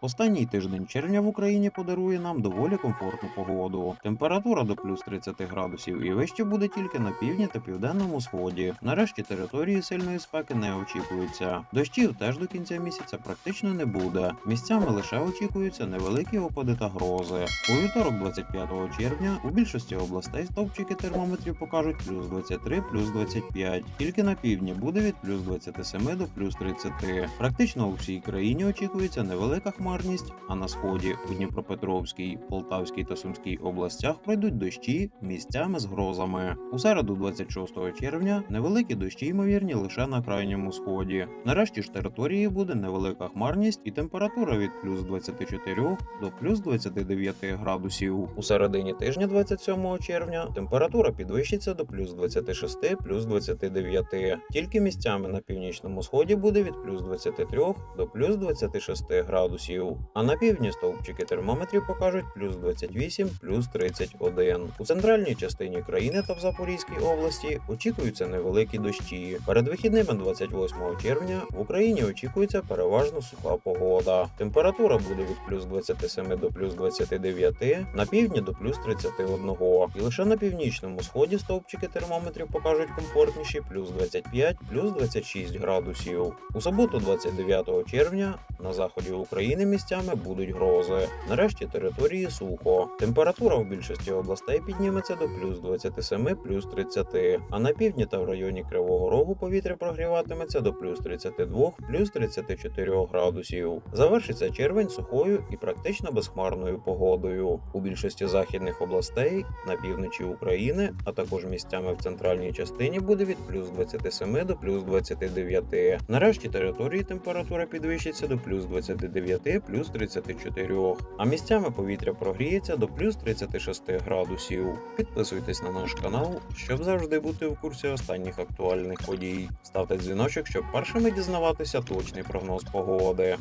Останній тиждень червня в Україні подарує нам доволі комфортну погоду. Температура до плюс 30 градусів і вище буде тільки на півдні та південному сході. Нарешті території сильної спеки не очікується. Дощів теж до кінця місяця практично не буде. Місцями лише очікуються невеликі опади та грози. У вівторок, 25 червня, у більшості областей стовпчики термометрів покажуть плюс 23, плюс 25. Тільки на півдні буде від плюс 27 до плюс 30. Практично у всій країні очікується невелика хмарність, а на сході у Дніпропетровській, Полтавській та Сумській областях пройдуть дощі місцями з грозами. У середу, 26 червня, невеликі дощі ймовірні лише на крайньому сході. Нарешті ж території буде невелика хмарність і температура від плюс 24 до плюс 29 градусів. У середині тижня, 27 червня, температура підвищиться до плюс 26, плюс 29. Тільки місцями на північному сході буде від плюс 23 до плюс 26 градусів. А на півдні стовпчики термометрів покажуть плюс 28, плюс 31. У центральній частині країни та в Запорізькій області очікуються невеликі дощі. Перед вихідними 28 червня в Україні очікується переважно суха погода. Температура буде від плюс 27 до плюс 29, на півдні до плюс 31. І лише на північному сході стовпчики термометрів покажуть комфортніші плюс 25, плюс 26 градусів. У суботу, 29 червня, на заході України місцями будуть грози. Нарешті території сухо. Температура в більшості областей підніметься до плюс 27, плюс 30, а на півдні та в районі Кривого Рогу повітря прогріватиметься до плюс 32, плюс 34 градусів. Завершиться червень сухою і практично безхмарною погодою. У більшості західних областей на півночі України, а також місцями в центральній частині буде від плюс 27 до плюс 29. Нарешті території температура підвищиться до плюс 29, плюс 34, а місцями повітря прогріється до плюс 36 градусів. Підписуйтесь на наш канал, щоб завжди бути в курсі останніх актуальних подій. Ставте дзвіночок, щоб першими дізнаватися точний прогноз погоди.